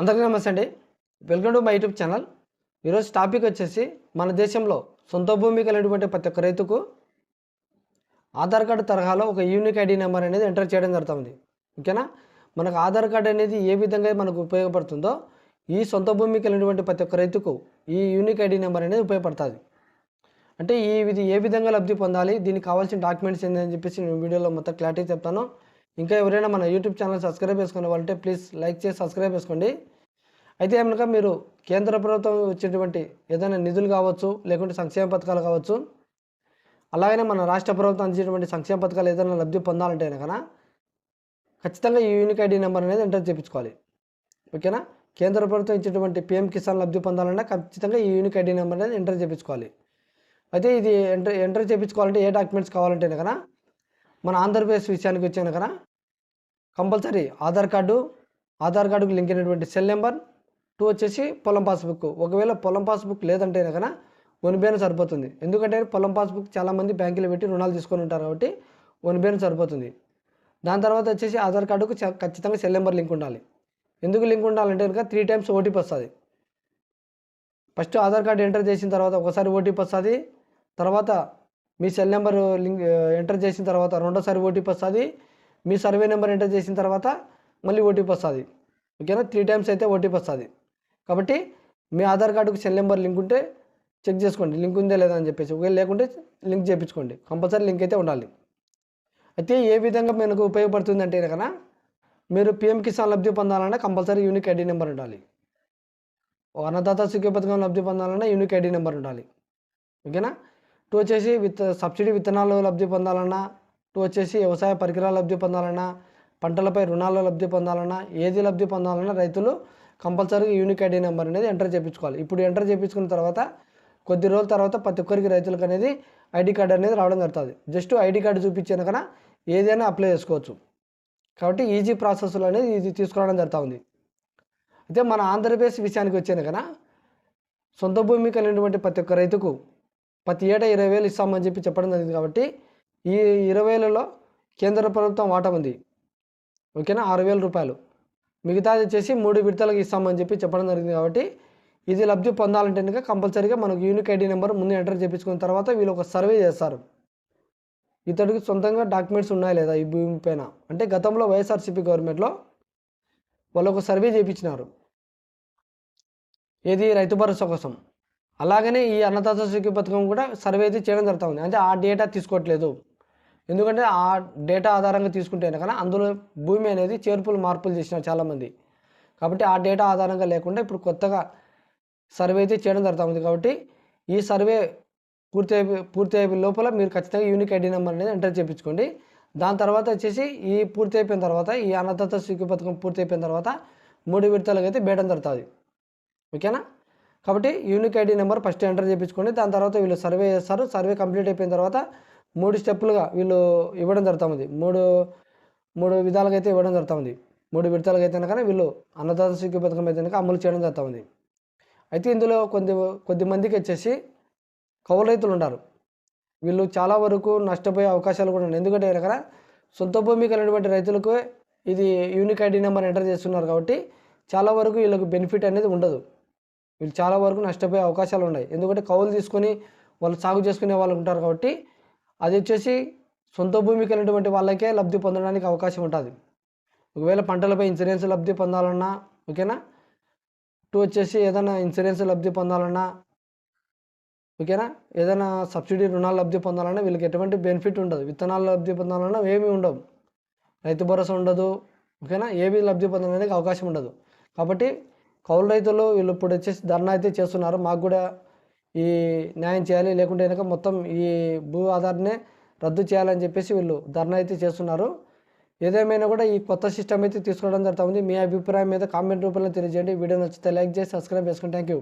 అందరికీ నమస్తే అండి. Welcome to my YouTube channel. ఈరోజు టాపిక్ వచ్చేసి మన దేశంలో సొంత భూమి కలిగినటువంటి ప్రతి ఒక్క రైతుకు ఆధార్ కార్డు తరహాలో ఒక యూనిక్ ఐడి నెంబర్ అనేది ఎంటర్ చేయడం జరుగుతుంది. ఓకేనా? మనకు ఆధార్ కార్డు అనేది ఏ విధంగా మనకు ఉపయోగపడుతుందో ఈ సొంత భూమి కలిగినటువంటి ప్రతి ఒక్క రైతుకు ఈ యూనిక్ ఐడి నెంబర్ అనేది ఉపయోగపడుతుంది. అంటే ఈ ఇది ఏ విధంగా లబ్ధి పొందాలి దీనికి కావాల్సిన డాక్యుమెంట్స్ ఏంటని చెప్పేసి నేను వీడియోలో మొత్తం క్లారిటీ చెప్తాను. ఇంకా ఎవరైనా మన యూట్యూబ్ ఛానల్ సబ్స్క్రైబ్ చేసుకునే వాళ్ళంటే ప్లీజ్ లైక్ చేసి సబ్స్క్రైబ్ చేసుకోండి. అయితే ఏమనగా మీరు కేంద్ర ప్రభుత్వం వచ్చేటువంటి ఏదైనా నిధులు కావచ్చు లేకుంటే సంక్షేమ పథకాలు కావచ్చు అలాగనే మన రాష్ట్ర ప్రభుత్వం అందించేటువంటి సంక్షేమ పథకాలు ఏదైనా లబ్ధి పొందాలంటే కనుక ఖచ్చితంగా ఈ యూనిక్ ఐడి నెంబర్ అనేది ఎంటర్ చేయించుకోవాలి. ఓకేనా? కేంద్ర ప్రభుత్వం ఇచ్చేటువంటి పిఎం కిసాన్ లబ్ధి పొందాలన్నా ఖచ్చితంగా ఈ యూనిక్ ఐడి నెంబర్ అనేది ఎంటర్ చేయించుకోవాలి. అయితే ఇది ఎంటర్ ఎంటర్ చేయించుకోవాలంటే ఏ డాక్యుమెంట్స్ కావాలంటే కనుక మన ఆంధ్రప్రదేశ్ విషయానికి వచ్చాను కదా కంపల్సరీ ఆధార్ కార్డు ఆధార్ కార్డుకు లింక్ అయినటువంటి సెల్ నెంబర్ టూ వచ్చేసి పొలం పాస్బుక్. ఒకవేళ పొలం పాస్బుక్ లేదంటే కనుక ఒనిబేను సరిపోతుంది. ఎందుకంటే పొలం పాస్బుక్ చాలామంది బ్యాంకులో పెట్టి రుణాలు తీసుకొని ఉంటారు కాబట్టి ఒనిబేను సరిపోతుంది. దాని తర్వాత వచ్చేసి ఆధార్ కార్డుకు చ- ఖచ్చితంగా సెల్ నెంబర్ లింక్ ఉండాలి. ఎందుకు లింక్ ఉండాలంటే కనుక త్రీ టైమ్స్ ఓటీపీ వస్తుంది. ఫస్ట్ ఆధార్ కార్డు ఎంటర్ చేసిన తర్వాత ఒకసారి ఓటీపీ వస్తుంది. తర్వాత మీ సెల్ నెంబర్ లింక్ ఎంటర్ చేసిన తర్వాత రెండోసారి ఓటీపీ వస్తుంది. మీ సర్వే నెంబర్ ఎంటర్ చేసిన తర్వాత మళ్ళీ ఓటీపీ వస్తుంది. ఓకేనా? త్రీ టైమ్స్ అయితే ఓటీపీ వస్తుంది. కాబట్టి మీ ఆధార్ కార్డుకు సెల్ నెంబర్ లింక్ ఉంటే చెక్ చేసుకోండి. లింక్ ఉందే లేదా అని చెప్పేసి. ఒకవేళ లేకుంటే లింక్ చేయించుకోండి. కంపల్సరీ లింక్ అయితే ఉండాలి. అయితే ఏ విధంగా మనకు ఉపయోగపడుతుంది అంటే కనుక మీరు పిఎం కిసాన్ లబ్ధి పొందాలన్నా కంపల్సరీ యూనిక్ ఐడి నెంబర్ ఉండాలి. అన్నదాత సుఖీ పథకం లబ్ధి పొందాలన్నా యూనిక్ ఐడి నెంబర్ ఉండాలి. ఓకేనా? టూ వచ్చేసి విత్ సబ్సిడీ విత్తనాలు లబ్ధి పొందాలన్నా టూ వచ్చేసి వ్యవసాయ పరికరాల లబ్ధి పొందాలన్నా పంటలపై రుణాలు లబ్ధి పొందాలన్నా ఏది లబ్ధి పొందాలన్నా రైతులు కంపల్సరీగా యూనిక్ ఐడి నెంబర్ అనేది ఎంటర్ చేయించుకోవాలి ఇప్పుడు ఎంటర్ చేయించుకున్న తర్వాత కొద్ది రోజుల తర్వాత ప్రతి ఒక్కరికి రైతులకు అనేది ఐడి కార్డు అనేది రావడం జరుగుతుంది. జస్ట్ ఐడి కార్డు చూపించిన కన్నా ఏదైనా అప్లై చేసుకోవచ్చు. కాబట్టి ఈజీ ప్రాసెస్లో అనేది ఇది తీసుకురావడం జరుగుతూ ఉంది అయితే మన ఆంధ్రప్రదేశ్ విషయానికి వచ్చాను కన్నా సొంత భూమి కలిగినటువంటి ప్రతి ఒక్క రైతుకు ప్రతి ఏటా ఇరవై వేలు ఇస్తామని చెప్పి చెప్పడం జరిగింది కాబట్టి ఈ ఇరవై వేలలో కేంద్ర ప్రభుత్వం వాటా ఉంది. ఓకేనా? ఆరు వేల రూపాయలు. మిగతాది వచ్చేసి మూడు విడతలకు ఇస్తామని చెప్పి చెప్పడం జరిగింది కాబట్టి ఇది లబ్ధి పొందాలంటే కనుక కంపల్సరీగా మనకు యూనిక్ ఐడి నెంబర్ ముందు ఎంటర్ చేయించుకున్న తర్వాత వీళ్ళు ఒక సర్వే చేస్తారు. ఇతడికి సొంతంగా డాక్యుమెంట్స్ ఉన్నాయా లేదా ఈ భూమి పైన? అంటే గతంలో వైఎస్ఆర్సీపీ గవర్నమెంట్లో వాళ్ళు ఒక సర్వే చేయించినారు ఏది? రైతు భరోసా కోసం. అలాగనే ఈ అన్నదాత సుఖీ పథకం కూడా సర్వే అయితే చేయడం జరుగుతుంది అంటే ఆ డేటా తీసుకోవట్లేదు. ఎందుకంటే ఆ డేటా ఆధారంగా తీసుకుంటే కానీ అందులో భూమి అనేది చేర్పులు మార్పులు చేసినారు చాలామంది. కాబట్టి ఆ డేటా ఆధారంగా లేకుండా ఇప్పుడు కొత్తగా సర్వే అయితే చేయడం జరుగుతూ ఉంది. కాబట్టి ఈ సర్వే పూర్తి అయిపోయి పూర్తి అయిపోయిన లోపల మీరు ఖచ్చితంగా యూనిక్ ఐడి నెంబర్ అనేది ఎంటర్ చేయించుకోండి. దాని తర్వాత వచ్చేసి ఈ పూర్తి అయిపోయిన తర్వాత ఈ అన్నదాత సుఖీ పథకం పూర్తి అయిపోయిన తర్వాత మూడు విడతలకు అయితే బేయడం జరుగుతుంది. ఓకేనా? కాబట్టి unique ID number first enter చేయించుకోండి. దాని తర్వాత వీళ్ళు సర్వే చేస్తారు. సర్వే కంప్లీట్ అయిపోయిన తర్వాత మూడు స్టెప్పులుగా వీళ్ళు ఇవ్వడం జరుగుతుంది మూడు మూడు విధాలుగా అయితే ఇవ్వడం జరుగుతుంది మూడు విడతలుగా అయితే కనుక వీళ్ళు అన్నదాత సిగ్గు పథకం అయితే కనుక అమలు చేయడం జరుగుతుంది అయితే ఇందులో కొద్ది కొద్ది మందికి వచ్చేసి కౌలు రైతులు ఉన్నారు వీళ్ళు చాలా వరకు నష్టపోయే అవకాశాలు కూడా ఉన్నాయి. ఎందుకంటే కనుక సొంత భూమి కలిగినటువంటి రైతులకు ఇది యూనిక్ ఐడి నెంబర్ ఎంటర్ చేస్తున్నారు కాబట్టి చాలా వరకు వీళ్ళకి బెనిఫిట్ అనేది ఉండదు. వీళ్ళు చాలా వరకు నష్టపోయే అవకాశాలు ఉన్నాయి. ఎందుకంటే కౌలు తీసుకొని వాళ్ళు సాగు చేసుకునే వాళ్ళు ఉంటారు కాబట్టి అది వచ్చేసి సొంత భూమి కలిగినటువంటి వాళ్ళకే లబ్ధి పొందడానికి అవకాశం ఉంటుంది. ఒకవేళ పంటలపై ఇన్సూరెన్స్ లబ్ధి పొందాలన్నా ఓకేనా? టూ వచ్చేసి ఏదైనా ఇన్సూరెన్స్ లబ్ధి పొందాలన్నా ఓకేనా? ఏదైనా సబ్సిడీ రుణాలు లబ్ధి పొందాలన్నా వీళ్ళకి ఎటువంటి బెనిఫిట్ ఉండదు. విత్తనాలు లబ్ధి పొందాలన్నా ఏమీ ఉండవు. రైతు భరోసా ఉండదు ఓకేనా? ఏవి లబ్ధి పొందడానికి అవకాశం ఉండదు. కాబట్టి కౌలు రైతులు వీళ్ళు ఇప్పుడు వచ్చేసి ధర్నా అయితే చేస్తున్నారు. మాకు కూడా ఈ న్యాయం చేయాలి లేకుంటే కనుక మొత్తం ఈ భూ ఆధార్నే రద్దు చేయాలని చెప్పేసి వీళ్ళు ధర్నా అయితే చేస్తున్నారు. ఏదేమైనా కూడా ఈ కొత్త సిస్టమ్ అయితే తీసుకోవడం జరుగుతుంది మీ అభిప్రాయం మీద కామెంట్ రూపంలో తెలియజేయండి. వీడియో నచ్చితే లైక్ చేసి సబ్స్క్రైబ్ చేసుకోండి థ్యాంక్ యూ